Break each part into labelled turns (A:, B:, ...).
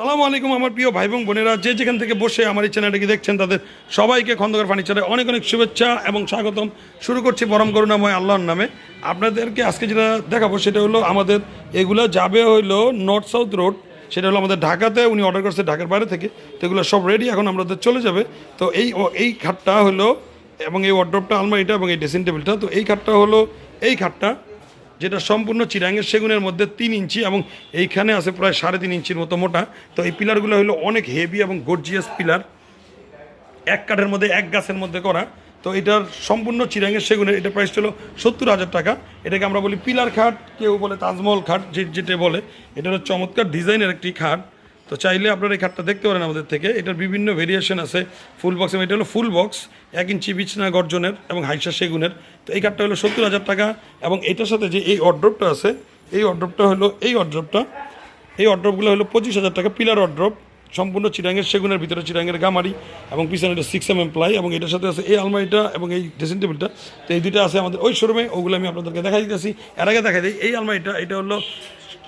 A: সালামু আলাইকুম আমার প্রিয় ভাই বোন বোনেরা, যে যেখান থেকে বসে আমার এই চ্যানেলটাকে দেখছেন তাদের সবাইকে খন্দকার ফার্নিচারে অনেক অনেক শুভেচ্ছা এবং স্বাগতম। শুরু করছি পরম করুণাময় আল্লাহর নামে। আপনাদেরকে আজকে যেটা দেখাবো সেটা হলো আমাদের, এগুলো যাবে হলো নর্থ সাউথ রোড সেটা হলো আমাদের ঢাকাতে, উনি অর্ডার করছে ঢাকার বাইরে থেকে, তো এগুলো সব রেডি এখন আমাদের চলে যাবে। তো এই এই খাটটা হলো এবং এই ওয়ার্ড্রপটা আলমারিটা এবং এই ড্রেসিং টেবিলটা তো এই খাটটা হলো এই খাটটা। যেটা সম্পূর্ণ চিরাঙের সেগুনের মধ্যে তিন ইঞ্চি এবং এইখানে আছে প্রায় সাড়ে তিন ইঞ্চির মতো মোটা। তো এই পিলারগুলো হলো অনেক হেভি এবং গর্জিয়াস পিলার। এক কাঠের মধ্যে, এক গাছের মধ্যে করা। তো এটার সম্পূর্ণ চিরাঙের সেগুনের, এটা প্রাইস ছিল সত্তর হাজার টাকা। এটাকে আমরা বলি পিলার খাট, কেউ বলে তাজমহল খাট, যে যেটা বলে। এটা হলো চমৎকার ডিজাইনের একটি খাট। তো চাইলে আপনারা এই খাটটা দেখতে পারেন আমাদের থেকে। এটার বিভিন্ন ভেরিয়েশন আছে। ফুল বক্স এবং এটা হলো ফুল বক্স এক ইঞ্চি বিছনা গর্জনের এবং হাইসা সেগুনের। তো এই খাটটা হলো সত্তর হাজার টাকা এবং এটার সাথে যে এই অর্ড্রপটা আছে, এই অর্ড্রপটা হলো, এই অর্ড্রপটা এই অড্রপগুলো হলো পঁচিশ হাজার টাকা পিলার অড্রপ সম্পূর্ণ চিরাঙ্গের সেগুনের, ভিতরে চিরাঙ্গের গামারি এবং পিছনে এটা সিক্স এম এম প্লাই এবং এটার সাথে আছে এই আলমারিটা এবং এই ড্রেসিং টেবিলটা তো এই দুইটা আছে আমাদের ওই শোরুমে ওগুলো আমি আপনাদেরকে দেখাই দিতেছি। এর আগে দেখাই দিই, এই আলমারিটা, এটা হলো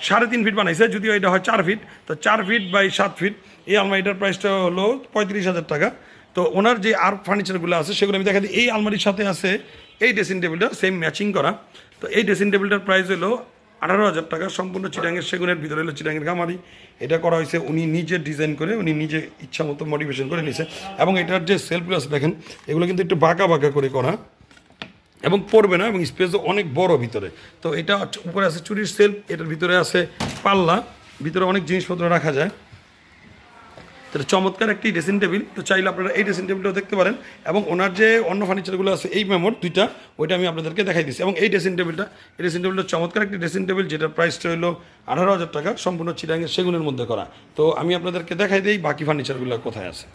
A: সাড়ে তিন ফিট বানাইছে, যদিও এটা হয় চার ফিট তো চার ফিট বাই সাত ফিট এই আলমারিটার প্রাইসটা হলো পঁয়ত্রিশ হাজার টাকা। তো ওনার যে আর ফার্নিচারগুলো আছে, সেগুলো আমি দেখা দিই। এই আলমারির সাথে আছে এই ড্রেসিং টেবিলটা সেম ম্যাচিং করা। তো এই ড্রেসিং টেবিলটার প্রাইস হলো আঠারো হাজার টাকা, সম্পূর্ণ চিটাঙ্গের সেগুনের, ভিতরে হলো চিটাঙ্গের গামারি। এটা করা হয়েছে উনি নিজে ডিজাইন করে, উনি নিজে ইচ্ছা মতো মডিফিকেশন করে নিয়েছে। এবং এটার যে সেলফগুলো আছে, দেখেন, এগুলো কিন্তু একটু বাঁকা বাঁকা করে করা। এবং পড়বে না, এবং স্পেসও অনেক বড় ভিতরে। তো এটা উপরে আছে চুরির সেলফ এটার ভিতরে আছে পাল্লা, ভিতরে অনেক জিনিসপত্র রাখা যায়। তাহলে চমৎকার একটি ড্রেসিং টেবিল তো চাইলে আপনারা এই ড্রেসিং টেবিলটাও দেখতে পারেন। এবং ওনার যে অন্য ফার্নিচারগুলো আছে, এই মেমোর দুইটা, ওইটা আমি আপনাদেরকে দেখাই দিচ্ছি এবং এই ড্রেসিং টেবিলটা এই ড্রেসিং টেবিলটা চমৎকার একটি ড্রেসিং টেবিল যেটার প্রাইসটা হলো আঠারো হাজার টাকা, সম্পূর্ণ চিরাঙ্গের সেগুনের মধ্যে করা। তো আমি আপনাদেরকে দেখাই দিই বাকি ফার্নিচারগুলো কোথায় আছে।